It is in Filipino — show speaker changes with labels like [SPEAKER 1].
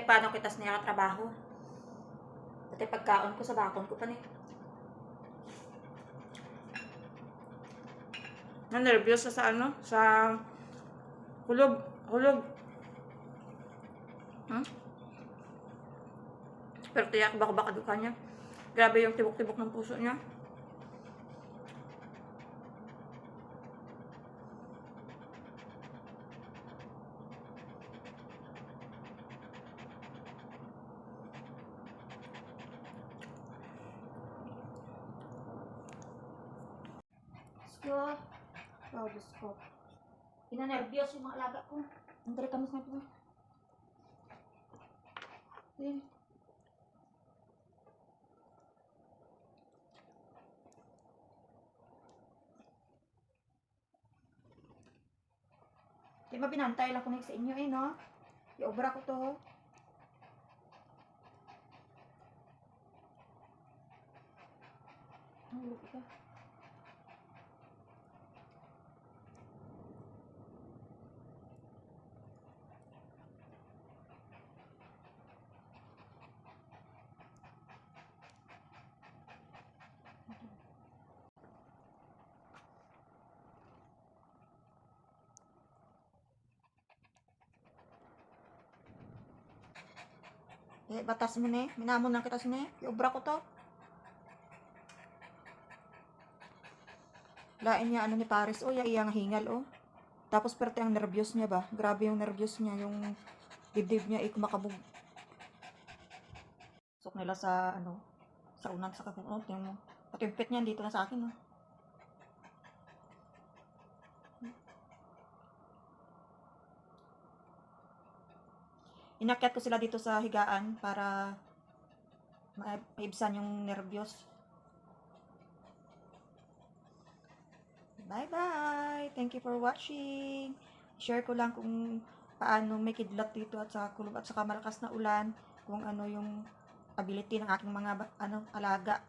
[SPEAKER 1] paano kitas niya trabaho. Pati pagkaon ko sa bakon ko pa ni.
[SPEAKER 2] Na-nervyos na sa ano? Sa hulog. Hulog.
[SPEAKER 1] Hmm? Pero tiyak baka baka duka niya. Grabe yung tibok-tibok ng puso niya. Ko. Oh, Diyos ko. Pinanervyos yung mga alaga ko. Ang dali kamis na ito. Ayun. Di ba binantay lang ko sa inyo eh, no? Iobra ko to. Ang lupa ka. Eh, batas mo ne. Minamon lang kita ne. Iobra ko to. Lain niya ano ni Paris. Oh, iya iyang hingal oh. Tapos perte ang nervyos niya ba? Grabe yung nervyos niya. Yung dibdib niya eh kumakabog. Sok nila sa ano sa unan sa kakunot yung pati yung pet niya dito na sa akin oh. Inakyat ko sila dito sa higaan para ma- maibsan yung nervyos. Bye-bye! Thank you for watching. Share ko lang kung paano may kidlat dito at sa kulub at saka malakas na ulan. Kung ano yung ability ng aking mga ano alaga.